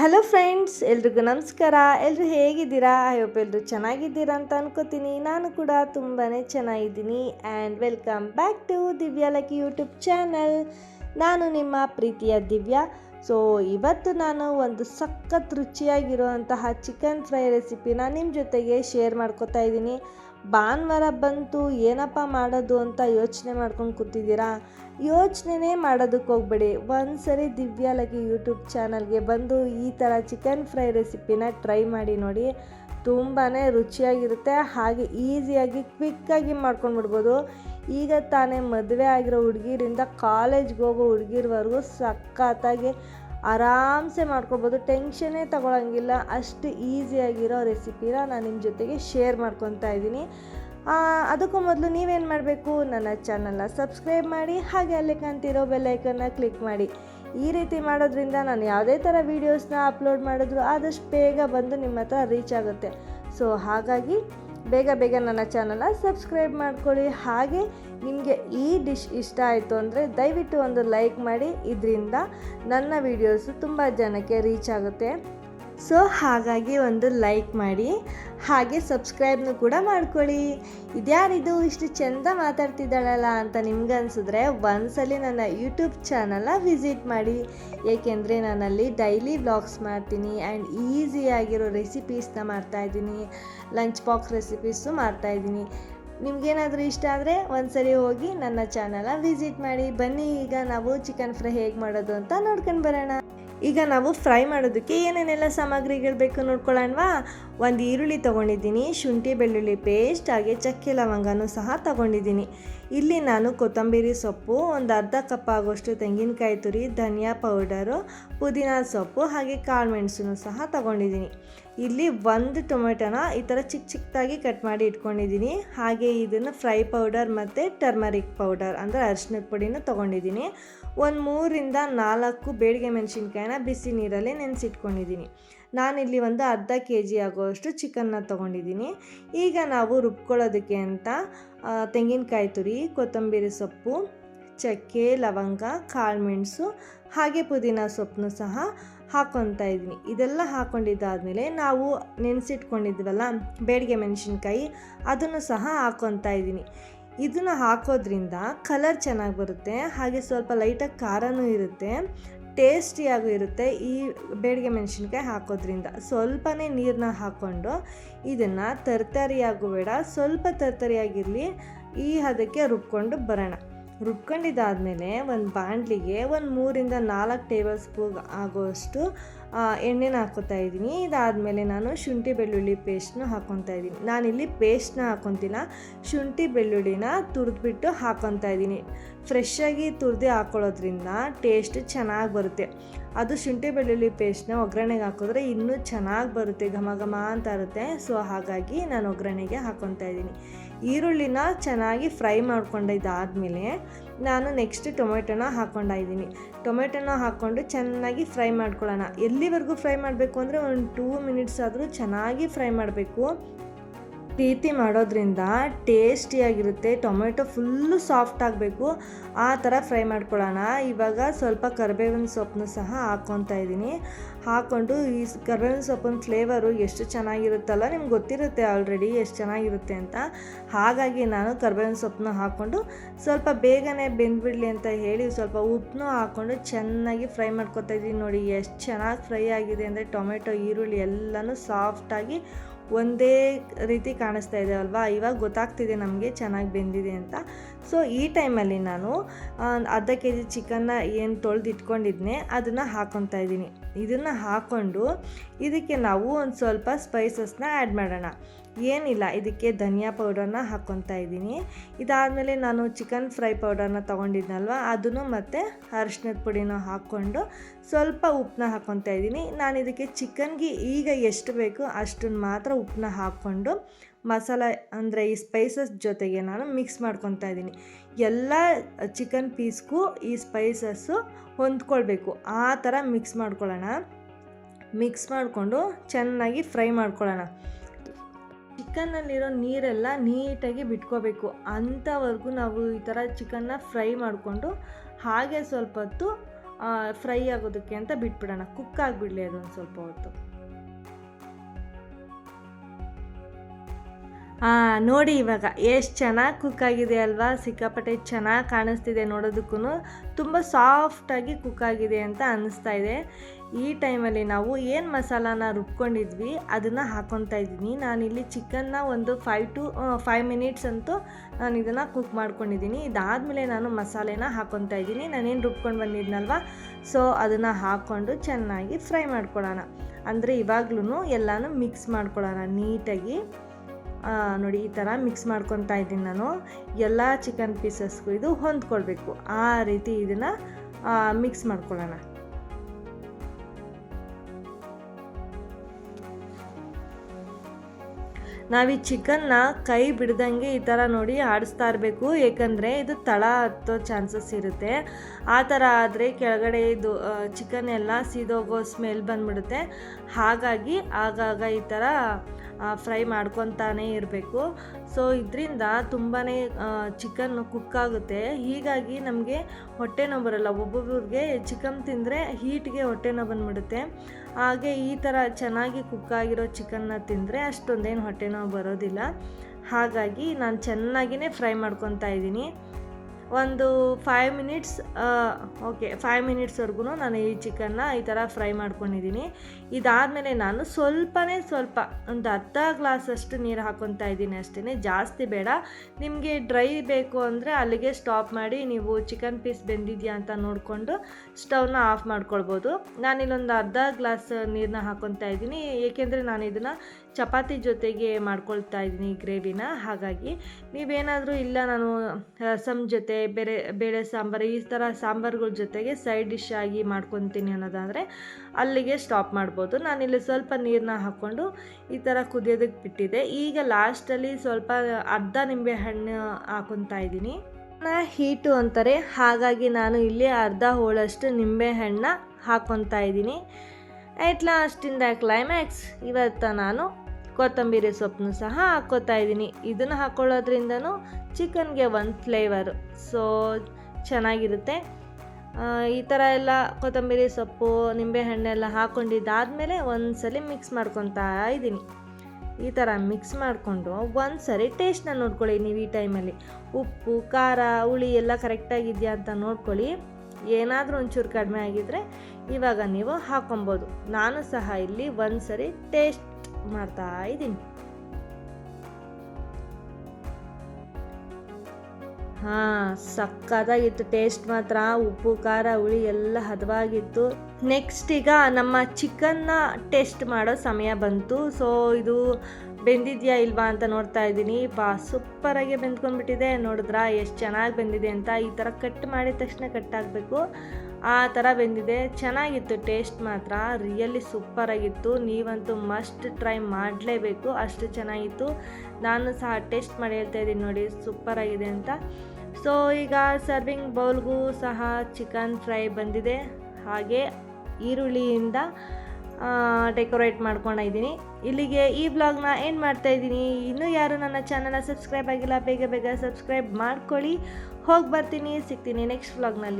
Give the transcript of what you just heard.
Hello friends ಎಲ್ರಿಗೂ ನಮಸ್ಕಾರ. ಎಲ್ಲರೂ ಹೇಗಿದ್ದೀರಾ? ಐ ಹೋಪ್ ಎಲ್ಲರೂ ಚೆನ್ನಾಗಿದ್ದೀರಾ ಅಂತ ಅನ್ಕೋತೀನಿ. ನಾನು ಕೂಡ ತುಂಬಾ ಚೆನ್ನಾಗಿದ್ದೀನಿ and welcome back to Divya lucky YouTube channel ನಾನು ನಿಮ್ಮ ಪ್ರೀತಿಯ ದಿವ್ಯಾ. ಸೊ ಇವತ್ತು ನಾನು ಒಂದು ಸಖತ್ ರುಚಿಯಾಗಿರುವಂತಹ ಚಿಕನ್ ಫ್ರೈ ರೆಸಿಪಿನ ನಿಮ್ಮ ಜೊತೆಗೆ ಶೇರ್ ಮಾಡ್ಕೋತಾ ಇದ್ದೀನಿ. ಭಾನುವಾರ ಬಂತು, ಏನಪ್ಪ ಮಾಡೋದು ಅಂತ ಯೋಚನೆ ಮಾಡ್ಕೊಂಡು ಕೂತಿದ್ದೀರಾ? ಯೋಚನೆನೇ ಮಾಡೋದಕ್ಕೆ ಹೋಗ್ಬೇಡಿ. ಒಂದು ಸರಿ ದಿವ್ಯಾ ಲಗಿ ಯೂಟ್ಯೂಬ್ ಚಾನಲ್ಗೆ ಬಂದು ಈ ಥರ ಚಿಕನ್ ಫ್ರೈ ರೆಸಿಪಿನ ಟ್ರೈ ಮಾಡಿ ನೋಡಿ. ತುಂಬಾ ರುಚಿಯಾಗಿರುತ್ತೆ. ಹಾಗೆ ಈಸಿಯಾಗಿ ಕ್ವಿಕ್ಕಾಗಿ ಮಾಡ್ಕೊಂಡ್ಬಿಡ್ಬೋದು. ಈಗ ತಾನೇ ಮದುವೆ ಆಗಿರೋ ಹುಡುಗಿರಿಂದ ಕಾಲೇಜ್ಗೆ ಹೋಗೋ ಹುಡುಗಿರ್ವರೆಗೂ ಸಖತ್ತಾಗಿ ಆರಾಮ್ಸೆ ಮಾಡ್ಕೊಬೋದು ಟೆನ್ಷನ್ನೇ ತಗೊಳಂಗಿಲ್ಲ. ಅಷ್ಟು ಈಸಿಯಾಗಿರೋ ರೆಸಿಪಿನ ನಾನು ನಿಮ್ಮ ಜೊತೆಗೆ ಶೇರ್ ಮಾಡ್ಕೊತಾ ಇದ್ದೀನಿ. ಅದಕ್ಕೂ ಮೊದಲು ನೀವೇನು ಮಾಡಬೇಕು? ನನ್ನ ಚಾನಲ್ನ ಸಬ್ಸ್ಕ್ರೈಬ್ ಮಾಡಿ, ಹಾಗೆ ಅಲ್ಲಿ ಕಾಣ್ತಿರೋ ಬೆಲ್ಲೈಕನ್ನ ಕ್ಲಿಕ್ ಮಾಡಿ. ಈ ರೀತಿ ಮಾಡೋದ್ರಿಂದ ನಾನು ಯಾವುದೇ ಥರ ವೀಡಿಯೋಸ್ನ ಅಪ್ಲೋಡ್ ಮಾಡಿದ್ರು ಆದಷ್ಟು ಬೇಗ ಬಂದು ನಿಮ್ಮ ಹತ್ರ ರೀಚ್ ಆಗುತ್ತೆ. ಸೊ ಹಾಗಾಗಿ ಬೇಗ ಬೇಗ ನನ್ನ ಚಾನಲ್ನ ಸಬ್ಸ್ಕ್ರೈಬ್ ಮಾಡ್ಕೊಳ್ಳಿ. ಹಾಗೆ ನಿಮಗೆ ಈ ಡಿಶ್ ಇಷ್ಟ ಆಯಿತು ಅಂದರೆ ದಯವಿಟ್ಟು ಒಂದು ಲೈಕ್ ಮಾಡಿ. ಇದರಿಂದ ನನ್ನ ವೀಡಿಯೋಸು ತುಂಬ ಜನಕ್ಕೆ ರೀಚ್ ಆಗುತ್ತೆ. ಸೊ ಹಾಗಾಗಿ ಒಂದು ಲೈಕ್ ಮಾಡಿ, ಹಾಗೆ ಸಬ್ಸ್ಕ್ರೈಬ್ನು ಕೂಡ ಮಾಡ್ಕೊಳ್ಳಿ. ಇದ್ಯಾರಿದು ಇಷ್ಟು ಚೆಂದ ಮಾತಾಡ್ತಿದ್ದಾಳಲ್ಲ ಅಂತ ನಿಮ್ಗೆ ಅನಿಸಿದ್ರೆ ಒಂದ್ಸಲಿ ನನ್ನ ಯೂಟ್ಯೂಬ್ ಚಾನಲ್ನ ವಿಸಿಟ್ ಮಾಡಿ. ಏಕೆಂದರೆ ನಾನಲ್ಲಿ ಡೈಲಿ ಬ್ಲಾಗ್ಸ್ ಮಾಡ್ತೀನಿ ಆ್ಯಂಡ್ ಈಸಿಯಾಗಿರೋ ರೆಸಿಪೀಸ್ನ ಮಾಡ್ತಾಯಿದ್ದೀನಿ. ಲಂಚ್ ಬಾಕ್ಸ್ ರೆಸಿಪೀಸು ಮಾಡ್ತಾಯಿದ್ದೀನಿ. ನಿಮ್ಗೇನಾದರೂ ಇಷ್ಟ ಆದರೆ ಒಂದ್ಸರಿ ಹೋಗಿ ನನ್ನ ಚಾನಲ್ನ ವಿಸಿಟ್ ಮಾಡಿ. ಬನ್ನಿ, ಈಗ ನಾವು ಚಿಕನ್ ಫ್ರೈ ಹೇಗೆ ಮಾಡೋದು ಅಂತ ನೋಡ್ಕೊಂಡು ಬರೋಣ. ಈಗ ನಾವು ಫ್ರೈ ಮಾಡೋದಕ್ಕೆ ಏನೇನೆಲ್ಲ ಸಾಮಗ್ರಿಗಳು ಬೇಕು ನೋಡ್ಕೊಳ್ಳೋಣವಾ? ಒಂದು ಈರುಳ್ಳಿ ತೊಗೊಂಡಿದ್ದೀನಿ, ಶುಂಠಿ, ಬೆಳ್ಳುಳ್ಳಿ ಪೇಸ್ಟ್ ಹಾಗೆ ಚಕ್ಕೆ ಲವಂಗನೂ ಸಹ ತೊಗೊಂಡಿದ್ದೀನಿ. ಇಲ್ಲಿ ನಾನು ಕೊತ್ತಂಬರಿ ಸೊಪ್ಪು, ಒಂದು ಅರ್ಧ ಕಪ್ ಆಗೋಷ್ಟು ತೆಂಗಿನಕಾಯಿ ತುರಿ, ಧನಿಯಾ ಪೌಡರು, ಪುದೀನ ಸೊಪ್ಪು, ಹಾಗೆ ಕಾಳು ಮೆಣಸನ್ನು ಸಹ ತೊಗೊಂಡಿದ್ದೀನಿ. ಇಲ್ಲಿ ಒಂದು ಟೊಮೆಟೊನ ಈ ಥರ ಚಿಕ್ಕ ಚಿಕ್ಕದಾಗಿ ಕಟ್ ಮಾಡಿ ಇಟ್ಕೊಂಡಿದ್ದೀನಿ. ಹಾಗೆ ಇದನ್ನು ಫ್ರೈ ಪೌಡರ್ ಮತ್ತು ಟರ್ಮರಿಕ್ ಪೌಡರ್ ಅಂದರೆ ಅರಿಶಿನದ ಪುಡಿನ ತೊಗೊಂಡಿದ್ದೀನಿ. ಒಂದು ಮೂರಿಂದ ನಾಲ್ಕು ಬೇಡಿಗೆ ಮೆಣಸಿನ್ಕಾಯಿನ ಬಿಸಿ ನೀರಲ್ಲಿ ನೆನೆಸಿಟ್ಕೊಂಡಿದ್ದೀನಿ. ನಾನಿಲ್ಲಿ ಒಂದು ಅರ್ಧ ಕೆ ಜಿ ಆಗೋಷ್ಟು ಚಿಕನ್ನ ತೊಗೊಂಡಿದ್ದೀನಿ. ಈಗ ನಾವು ರುಬ್ಕೊಳ್ಳೋದಕ್ಕೆ ಅಂತ ತೆಂಗಿನಕಾಯಿ ತುರಿ, ಕೊತ್ತಂಬರಿ ಸೊಪ್ಪು, ಚಕ್ಕೆ, ಲವಂಗ, ಕಾಳುಮೆಣಸು, ಹಾಗೆ ಪುದೀನ ಸೊಪ್ಪನ್ನು ಸಹ ಹಾಕ್ಕೊತಾ ಇದ್ದೀನಿ. ಇದೆಲ್ಲ ಹಾಕ್ಕೊಂಡಿದ್ದಾದಮೇಲೆ ನಾವು ನೆನೆಸಿಟ್ಕೊಂಡಿದ್ವಲ್ಲ, ಬೇಡಿಗೆ ಮೆಣಸಿನ್ಕಾಯಿ, ಅದನ್ನು ಸಹ ಹಾಕ್ಕೊತಾ ಇದ್ದೀನಿ. ಇದನ್ನು ಹಾಕೋದ್ರಿಂದ ಕಲರ್ ಚೆನ್ನಾಗಿ ಬರುತ್ತೆ, ಹಾಗೆ ಸ್ವಲ್ಪ ಲೈಟಾಗಿ ಖಾರನೂ ಇರುತ್ತೆ. ಟೇಸ್ಟಿಯಾಗೂ ಇರುತ್ತೆ ಈ ಬೇಡಿಗೆ ಮೆಣಸಿನ್ಕಾಯಿ ಹಾಕೋದ್ರಿಂದ. ಸ್ವಲ್ಪನೇ ನೀರನ್ನ ಹಾಕ್ಕೊಂಡು ಇದನ್ನು ತರ್ತರಿಯಾಗೂ ಬೇಡ, ಸ್ವಲ್ಪ ತರ್ತರಿಯಾಗಿರಲಿ ಈ ಹದಕ್ಕೆ ರುಬ್ಕೊಂಡು ಬರೋಣ. ರುಬ್ಕೊಂಡಿದ್ದಾದಮೇಲೆ ಒಂದು ಬಾಣಲಿಗೆ ಒಂದು ಮೂರಿಂದ ನಾಲ್ಕು ಟೇಬಲ್ ಸ್ಪೂನ್ ಆಗೋಷ್ಟು ಎಣ್ಣೆನ ಹಾಕ್ಕೊತಾ ಇದ್ದೀನಿ. ಇದಾದಮೇಲೆ ನಾನು ಶುಂಠಿ ಬೆಳ್ಳುಳ್ಳಿ ಪೇಸ್ಟ್ನ ಹಾಕ್ಕೊತಾ ಇದ್ದೀನಿ. ನಾನಿಲ್ಲಿ ಪೇಸ್ಟ್ನ ಹಾಕ್ಕೊತಿಲ್ಲ ಶುಂಠಿ ಬೆಳ್ಳುಳ್ಳಿನ ತುರಿದ್ಬಿಟ್ಟು ಹಾಕ್ಕೊತಾ ಇದ್ದೀನಿ. ಫ್ರೆಶ್ಶಾಗಿ ತುರಿದು ಹಾಕೊಳ್ಳೋದ್ರಿಂದ ಟೇಸ್ಟ್ ಚೆನ್ನಾಗಿ ಬರುತ್ತೆ. ಅದು ಶುಂಠಿ ಬೆಳ್ಳುಳ್ಳಿ ಪೇಸ್ಟ್ನ ಒಗ್ಗರಣೆಗೆ ಹಾಕಿದ್ರೆ ಇನ್ನೂ ಚೆನ್ನಾಗಿ ಬರುತ್ತೆ, ಘಮ ಘಮ ಅಂತ ಇರುತ್ತೆ. ಸೊ ಹಾಗಾಗಿ ನಾನು ಒಗ್ಗರಣೆಗೆ ಹಾಕ್ಕೊತಾ ಇದ್ದೀನಿ. ಈರುಳ್ಳಿನ ಚೆನ್ನಾಗಿ ಫ್ರೈ ಮಾಡ್ಕೊಂಡಿದ್ದಾದಮೇಲೆ ನಾನು ನೆಕ್ಸ್ಟ್ ಟೊಮೆಟೊನ ಹಾಕ್ಕೊಂಡಿದ್ದೀನಿ ಟೊಮೆಟೊನ ಹಾಕ್ಕೊಂಡು ಚೆನ್ನಾಗಿ ಫ್ರೈ ಮಾಡ್ಕೊಳ್ಳೋಣ. ಎಲ್ಲಿವರೆಗೂ ಫ್ರೈ ಮಾಡಬೇಕು ಅಂದರೆ ಒಂದು ಟೂ ಮಿನಿಟ್ಸ್ ಆದರೂ ಚೆನ್ನಾಗಿ ಫ್ರೈ ಮಾಡಬೇಕು. ರೀತಿ ಮಾಡೋದ್ರಿಂದ ಟೇಸ್ಟಿಯಾಗಿರುತ್ತೆ, ಟೊಮೆಟೊ ಫುಲ್ಲು ಸಾಫ್ಟ್ ಆಗಬೇಕು. ಆ ಥರ ಫ್ರೈ ಮಾಡ್ಕೊಳ್ಳೋಣ. ಇವಾಗ ಸ್ವಲ್ಪ ಕರಿಬೇವಿನ ಸೊಪ್ಪನ್ನು ಸಹ ಹಾಕ್ಕೊತಾ ಇದ್ದೀನಿ. ಹಾಕ್ಕೊಂಡು ಈ ಕರಿಬೇವಿನ ಸೊಪ್ಪಿನ ಫ್ಲೇವರು ಎಷ್ಟು ಚೆನ್ನಾಗಿರುತ್ತಲ್ಲ ನಿಮ್ಗೆ ಗೊತ್ತಿರುತ್ತೆ ಆಲ್ರೆಡಿ ಎಷ್ಟು ಚೆನ್ನಾಗಿರುತ್ತೆ ಅಂತ. ಹಾಗಾಗಿ ನಾನು ಕರಿಬೇವಿನ ಸೊಪ್ಪನ್ನ ಹಾಕ್ಕೊಂಡು ಸ್ವಲ್ಪ ಬೇಗನೆ ಬೆಂದ್ಬಿಡಲಿ ಅಂತ ಹೇಳಿ ಸ್ವಲ್ಪ ಉಪ್ಪನ್ನು ಹಾಕ್ಕೊಂಡು ಚೆನ್ನಾಗಿ ಫ್ರೈ ಮಾಡ್ಕೊತಾ ಇದ್ದೀನಿ ನೋಡಿ. ಎಷ್ಟು ಚೆನ್ನಾಗಿ ಫ್ರೈ ಆಗಿದೆ ಅಂದರೆ ಟೊಮೆಟೊ, ಈರುಳ್ಳಿ ಎಲ್ಲನೂ ಸಾಫ್ಟಾಗಿ ಒಂದೇ ರೀತಿ ಕಾಣಿಸ್ತಾ ಇದೆ ಅಲ್ವಾ? ಇವಾಗ ಗೊತ್ತಾಗ್ತಿದೆ ನಮಗೆ ಚೆನ್ನಾಗಿ ಬೆಂದಿದೆ ಅಂತ. ಸೊ ಈ ಟೈಮಲ್ಲಿ ನಾನು ಅರ್ಧ ಕೆ ಜಿ ಚಿಕನ್ನ ಏನು ತೊಳೆದು ಇಟ್ಕೊಂಡಿದ್ನೆ ಅದನ್ನು ಹಾಕ್ಕೊತಾ ಇದ್ದೀನಿ. ಇದನ್ನು ಹಾಕ್ಕೊಂಡು ಇದಕ್ಕೆ ನಾವು ಒಂದು ಸ್ವಲ್ಪ ಸ್ಪೈಸಸ್ನ ಆ್ಯಡ್ ಮಾಡೋಣ. ಏನಿಲ್ಲ, ಇದಕ್ಕೆ ಧನಿಯಾ ಪೌಡರ್ನ ಹಾಕ್ಕೊತಾ ಇದ್ದೀನಿ. ಇದಾದಮೇಲೆ ನಾನು ಚಿಕನ್ ಫ್ರೈ ಪೌಡರ್ನ ತೊಗೊಂಡಿದ್ನಲ್ವ, ಅದನ್ನು ಮತ್ತು ಅರಿಶಿನದ ಪುಡಿನ ಹಾಕ್ಕೊಂಡು ಸ್ವಲ್ಪ ಉಪ್ಪನ್ನ ಹಾಕ್ಕೊತಾ ಇದ್ದೀನಿ. ನಾನು ಇದಕ್ಕೆ ಚಿಕನ್ಗೆ ಈಗ ಎಷ್ಟು ಬೇಕು ಅಷ್ಟನ್ನು ಮಾತ್ರ ಉಪ್ಪನ್ನ ಹಾಕ್ಕೊಂಡು ಮಸಾಲ ಅಂದರೆ ಈ ಸ್ಪೈಸಸ್ ಜೊತೆಗೆ ನಾನು ಮಿಕ್ಸ್ ಮಾಡ್ಕೊತಾ ಇದ್ದೀನಿ. ಎಲ್ಲ ಚಿಕನ್ ಪೀಸ್ಗೂ ಈ ಸ್ಪೈಸಸ್ಸು ಹೊಂದ್ಕೊಳ್ಬೇಕು, ಆ ಥರ ಮಿಕ್ಸ್ ಮಾಡ್ಕೊಳ್ಳೋಣ. ಮಿಕ್ಸ್ ಮಾಡಿಕೊಂಡು ಚೆನ್ನಾಗಿ ಫ್ರೈ ಮಾಡ್ಕೊಳ್ಳೋಣ. ಚಿಕನ್ನಲ್ಲಿರೋ ನೀರೆಲ್ಲ ನೀಟಾಗಿ ಬಿಟ್ಕೋಬೇಕು. ಅಂಥವರೆಗೂ ನಾವು ಈ ಥರ ಚಿಕನ್ನ ಫ್ರೈ ಮಾಡಿಕೊಂಡು ಹಾಗೆ ಸ್ವಲ್ಪ ಹೊತ್ತು ಫ್ರೈ ಆಗೋದಕ್ಕೆ ಅಂತ ಬಿಟ್ಬಿಡೋಣ. ಕುಕ್ ಆಗಿಬಿಡಲಿ ಅದೊಂದು ಸ್ವಲ್ಪ ಹೊತ್ತು. ನೋಡಿ ಇವಾಗ, ಎಷ್ಟು ಚೆನ್ನಾಗಿ ಕುಕ್ ಆಗಿದೆ ಅಲ್ವಾ? ಸಿಕ್ಕಾಪಟ್ಟೆ ಚೆನ್ನಾಗಿ ಕಾಣಿಸ್ತಿದೆ ನೋಡೋದಕ್ಕೂ ತುಂಬ ಸಾಫ್ಟಾಗಿ ಕುಕ್ ಆಗಿದೆ ಅಂತ ಅನ್ನಿಸ್ತಾ ಇದೆ. ಈ ಟೈಮಲ್ಲಿ ನಾವು ಏನು ಮಸಾಲಾನ ರುಬ್ಕೊಂಡಿದ್ವಿ, ಅದನ್ನು ಹಾಕ್ಕೊತಾ ಇದ್ದೀನಿ. ನಾನಿಲ್ಲಿ ಚಿಕನ್ನ ಒಂದು ಫೈವ್ ಟು ಫೈವ್ ಮಿನಿಟ್ಸ್ ಅಂತೂ ನಾನು ಇದನ್ನು ಕುಕ್ ಮಾಡ್ಕೊಂಡಿದ್ದೀನಿ. ಇದಾದಮೇಲೆ ನಾನು ಮಸಾಲೆನ ಹಾಕ್ಕೊತಾ ಇದ್ದೀನಿ. ನಾನೇನು ರುಬ್ಕೊಂಡು ಬಂದಿದ್ನಲ್ವ? ಸೊ ಅದನ್ನು ಹಾಕ್ಕೊಂಡು ಚೆನ್ನಾಗಿ ಫ್ರೈ ಮಾಡ್ಕೊಳ್ಳೋಣ ಅಂದರೆ ಇವಾಗ್ಲೂ ಎಲ್ಲನೂ ಮಿಕ್ಸ್ ಮಾಡ್ಕೊಳ್ಳೋಣ ನೀಟಾಗಿ. ನೋಡಿ, ಈ ಥರ ಮಿಕ್ಸ್ ಮಾಡ್ಕೊತಾ ಇದ್ದೀನಿ ನಾನು. ಎಲ್ಲ ಚಿಕನ್ ಪೀಸಸ್ಗೂ ಇದು ಹೊಂದ್ಕೊಳ್ಬೇಕು. ಆ ರೀತಿ ಇದನ್ನು ಮಿಕ್ಸ್ ಮಾಡ್ಕೊಳ್ಳೋಣ. ನಾವು ಈ ಚಿಕನ್ನ ಕೈ ಬಿಡ್ದಂಗೆ ಈ ಥರ ನೋಡಿ ಆಡಿಸ್ತಾ ಇರಬೇಕು. ಏಕೆಂದರೆ ಇದು ತಳ ಹತ್ತೋ ಚಾನ್ಸಸ್ ಇರುತ್ತೆ. ಆ ಥರ ಆದರೆ ಕೆಳಗಡೆ ಇದು ಚಿಕನ್ ಎಲ್ಲ ಸೀದೋಗೋ ಸ್ಮೆಲ್ ಬಂದ್ಬಿಡುತ್ತೆ. ಹಾಗಾಗಿ ಆಗಾಗ ಈ ಥರ ಫ್ರೈ ಮಾಡ್ಕೊತಾನೇ ಇರಬೇಕು. ಸೊ ಇದರಿಂದ ತುಂಬಾ ಚಿಕನ್ ಕುಕ್ ಆಗುತ್ತೆ. ಹೀಗಾಗಿ ನಮಗೆ ಹೊಟ್ಟೆ ನೋವು ಬರಲ್ಲ. ಒಬ್ಬೊಬ್ಬರಿಗೆ ಚಿಕನ್ ತಿಂದರೆ ಹೀಟ್ಗೆ ಹೊಟ್ಟೆ ನೋವು ಬಂದ್ಬಿಡುತ್ತೆ. ಹಾಗೆ ಈ ಥರ ಚೆನ್ನಾಗಿ ಕುಕ್ ಆಗಿರೋ ಚಿಕನ್ನ ತಿಂದರೆ ಅಷ್ಟೊಂದೇನು ಹೊಟ್ಟೆ ನೋವು ಬರೋದಿಲ್ಲ. ಹಾಗಾಗಿ ನಾನು ಚೆನ್ನಾಗಿಯೇ ಫ್ರೈ ಮಾಡ್ಕೊತಾ ಇದ್ದೀನಿ. ಒಂದು ಫೈವ್ ಮಿನಿಟ್ಸ್ ಓಕೆ ಫೈವ್ ಮಿನಿಟ್ಸ್ವರೆಗೂ ನಾನು ಈ ಚಿಕನ್ನ ಈ ಥರ ಫ್ರೈ ಮಾಡ್ಕೊಂಡಿದ್ದೀನಿ ಇದಾದಮೇಲೆ ನಾನು ಸ್ವಲ್ಪನೇ ಸ್ವಲ್ಪ, ಒಂದು ಅರ್ಧ ಗ್ಲಾಸಷ್ಟು ನೀರು ಹಾಕ್ಕೊತಾ ಇದ್ದೀನಿ ಅಷ್ಟೇ ಜಾಸ್ತಿ ಬೇಡ. ನಿಮಗೆ ಡ್ರೈ ಬೇಕು ಅಂದರೆ ಅಲ್ಲಿಗೆ ಸ್ಟಾಪ್ ಮಾಡಿ, ನೀವು ಚಿಕನ್ ಪೀಸ್ ಬೆಂದಿದೆಯಾ ಅಂತ ನೋಡಿಕೊಂಡು ಸ್ಟವ್ನ ಆಫ್ ಮಾಡ್ಕೊಳ್ಬೋದು. ನಾನಿಲ್ಲೊಂದು ಅರ್ಧ ಗ್ಲಾಸ್ ನೀರನ್ನ ಹಾಕ್ಕೊತಾ ಇದ್ದೀನಿ. ಏಕೆಂದರೆ ನಾನು ಇದನ್ನು ಚಪಾತಿ ಜೊತೆಗೆ ಮಾಡ್ಕೊಳ್ತಾ ಇದ್ದೀನಿ ಗ್ರೇವಿನ. ಹಾಗಾಗಿ ನೀವೇನಾದರೂ ಇಲ್ಲ ನಾನು ರಸಮ್ ಜೊತೆ ಬೇರೆ, ಬೇಳೆ ಸಾಂಬಾರು, ಈ ಥರ ಸಾಂಬಾರುಗಳ ಜೊತೆಗೆ ಸೈಡ್ ಡಿಶ್ ಆಗಿ ಮಾಡ್ಕೊತೀನಿ ಅನ್ನೋದಾದರೆ ಅಲ್ಲಿಗೆ ಸ್ಟಾಪ್ ಮಾಡ್ಬೋದು. ನಾನಿಲ್ಲಿ ಸ್ವಲ್ಪ ನೀರನ್ನ ಹಾಕ್ಕೊಂಡು ಈ ಥರ ಕುದಿಯೋದಕ್ಕೆ ಬಿಟ್ಟಿದ್ದೆ. ಈಗ ಲಾಸ್ಟಲ್ಲಿ ಸ್ವಲ್ಪ ಅರ್ಧ ನಿಂಬೆ ಹಣ್ಣು ಹಾಕೊತಾ ಇದ್ದೀನಿ. ಹೀಟು ಅಂತಾರೆ, ಹಾಗಾಗಿ ನಾನು ಇಲ್ಲಿ ಅರ್ಧ ಹೋಳಷ್ಟು ನಿಂಬೆಹಣ್ಣ ಹಾಕ್ಕೊತಾ ಇದ್ದೀನಿ. ಎಟ್ ಲಾಸ್ಟಿಂದ ಕ್ಲೈಮ್ಯಾಕ್ಸ್ ಇವತ್ತು ನಾನು ಕೊತ್ತಂಬರಿ ಸೊಪ್ಪನ್ನು ಸಹ ಹಾಕ್ಕೋತಾ ಇದ್ದೀನಿ. ಇದನ್ನು ಹಾಕ್ಕೊಳ್ಳೋದ್ರಿಂದನೂ ಚಿಕನ್ಗೆ ಒಂದು ಫ್ಲೇವರು ಸೊ ಚೆನ್ನಾಗಿರುತ್ತೆ. ಈ ಥರ ಎಲ್ಲ ಕೊತ್ತಂಬರಿ ಸೊಪ್ಪು ನಿಂಬೆಹಣ್ಣೆಲ್ಲ ಹಾಕ್ಕೊಂಡಿದ್ದಾದಮೇಲೆ ಒಂದು ಸಲ ಮಿಕ್ಸ್ ಮಾಡ್ಕೊತಾ ಇದ್ದೀನಿ. ಈ ಥರ ಮಿಕ್ಸ್ ಮಾಡಿಕೊಂಡು ಒಂದು ಸರಿ ಟೇಸ್ಟ್ನ ನೋಡ್ಕೊಳ್ಳಿ ನೀವು ಈ ಟೈಮಲ್ಲಿ ಉಪ್ಪು, ಖಾರ, ಹುಳಿ ಎಲ್ಲ ಕರೆಕ್ಟಾಗಿದೆಯಾ ಅಂತ ನೋಡ್ಕೊಳ್ಳಿ. ಏನಾದರೂ ಒಂಚೂರು ಕಡಿಮೆ ಆಗಿದ್ದರೆ ಇವಾಗ ನೀವು ಹಾಕೊಬೋದು ನಾನು ಸಹ ಇಲ್ಲಿ ಒಂದು ಸರಿ ಟೇಸ್ಟ್ ಮಾಡ್ತಾ ಇದ್ದೀನಿ. ಹಾಂ ಸಕ್ಕದಾಗಿತ್ತು ಟೇಸ್ಟ್ ಮಾತ್ರ. ಉಪ್ಪು, ಖಾರ, ಹುಳಿ ಎಲ್ಲ ಹದವಾಗಿತ್ತು. ನೆಕ್ಸ್ಟ್ ಈಗ ನಮ್ಮ ಚಿಕನ್ನ ಟೇಸ್ಟ್ ಮಾಡೋ ಸಮಯ ಬಂತು. ಸೊ ಇದು ಬೆಂದಿದೆಯಾ ಇಲ್ವಾ ಅಂತ ನೋಡ್ತಾ ಇದ್ದೀನಿ. ಬಾ ಸೂಪರಾಗಿ ಬೆಂದ್ಕೊಂಡ್ಬಿಟ್ಟಿದೆ. ನೋಡಿದ್ರಾ, ಎಷ್ಟು ಚೆನ್ನಾಗಿ ಬೆಂದಿದೆ ಅಂತ ಈ ಥರ ಕಟ್ ಮಾಡಿದ ತಕ್ಷಣ ಕಟ್ ಆಗಬೇಕು. ಆ ಥರ ಬೆಂದಿದೆ. ಚೆನ್ನಾಗಿತ್ತು, ಟೇಸ್ಟ್ ಮಾತ್ರ. ರಿಯಲಿ ಸೂಪರಾಗಿತ್ತು ನೀವಂತೂ ಮಸ್ಟ್ ಟ್ರೈ ಮಾಡಲೇಬೇಕು. ಅಷ್ಟು ಚೆನ್ನಾಗಿತ್ತು. ನಾನು ಸಹ ಟೇಸ್ಟ್ ಮಾಡಿ ಹೇಳ್ತಾ ಇದ್ದೀನಿ ನೋಡಿ ಸೂಪರಾಗಿದೆ ಅಂತ. ಸೊ ಈಗ ಸರ್ವಿಂಗ್ ಬೌಲ್ಗೂ ಸಹ ಚಿಕನ್ ಫ್ರೈ ಬಂದಿದೆ. ಹಾಗೆ ಈರುಳ್ಳಿಯಿಂದ ಡೆಕೋರೇಟ್ ಮಾಡ್ಕೊಂಡಿದ್ದೀನಿ ಇಲ್ಲಿಗೆ ಈ ಬ್ಲಾಗ್ನ ಏನು ಮಾಡ್ತಾ ಇದ್ದೀನಿ. ಇನ್ನೂ ಯಾರು ನನ್ನ ಚಾನಲ್ನ ಸಬ್ಸ್ಕ್ರೈಬ್ ಆಗಿಲ್ಲ, ಬೇಗ ಬೇಗ ಸಬ್ಸ್ಕ್ರೈಬ್ ಮಾಡ್ಕೊಳ್ಳಿ. ಹೋಗಿ ಬರ್ತೀನಿ, ಸಿಗ್ತೀನಿ ನೆಕ್ಸ್ಟ್ ವ್ಲಾಗ್ನಲ್ಲಿ